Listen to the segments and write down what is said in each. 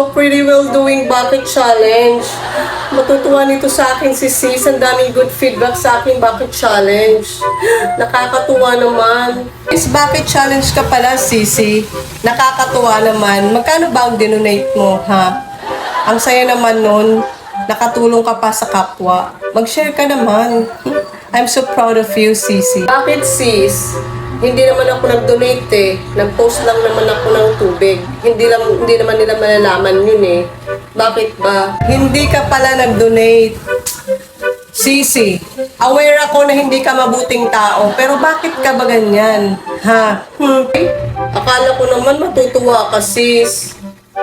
so pretty well doing bucket challenge. Matutuwa nito sa akin si Sis. Ang daming good feedback sa aking bucket challenge. Nakakatuwa naman. Is bucket challenge ka pala, Sisi. Nakakatuwa naman. Magkano ba ang dinonate mo, ha? Ang saya naman nun. Nakatulong ka pa sa kapwa. Mag-share ka naman. I'm so proud of you, Sisi. Bakit, sis? Hindi naman ako nag-donate eh. Nag-post lang naman ako ng tubig. Hindi, lang, hindi naman nila malalaman yun eh. Bakit ba? Hindi ka pala nag-donate. Sisi, aware ako na hindi ka mabuting tao, pero bakit ka ba ganyan? Ha? Hmm. Akala ko naman matutuwa ka, sis.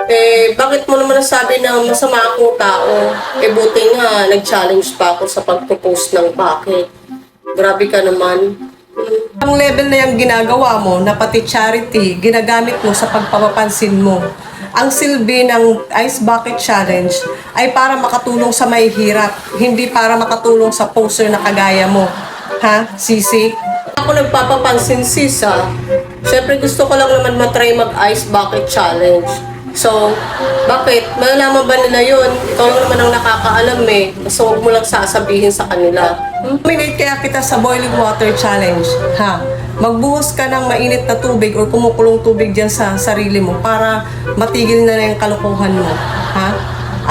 Eh, bakit mo naman nasabi na masama akong tao? Eh, buti nga, nag-challenge pa ako sa pagpo-post ng bakit. Grabe ka naman. Ang level na yung ginagawa mo, na pati charity, ginagamit mo sa pagpapapansin mo. Ang silbi ng Ice Bucket Challenge ay para makatulong sa may hirap, hindi para makatulong sa poser na kagaya mo. Ha, Sisi? Ako nagpapapansin, sis, ha? Siyempre gusto ko lang naman matry mag-Ice Bucket Challenge. So, bakit? Malalaman ba nila yun? Ikaw lang naman ang nakakaalam eh. Basta huwag mo lang sasabihin sa kanila. Minute kaya kita sa boiling water challenge. Ha? Magbuhos ka ng mainit na tubig or kumukulong tubig dyan sa sarili mo para matigil na na yung kalokohan mo. Ha?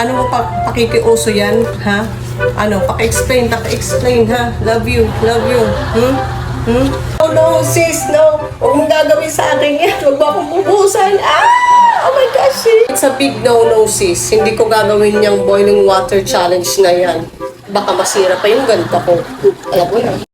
Ano mo pa pakikiuso yan? Ha? Ano? Paki-explain, paki-explain ha? Love you, love you. Hmm? Hmm? Oh no, sis, no. Huwag mong gagawin sa akin yan. Huwag mo akong bubusan. Ah! Oh my gosh. It's a big no-no, sis. Hindi ko gagawin yung boiling water challenge na yan. Baka masira pa yung ganito ko. Alam mo na.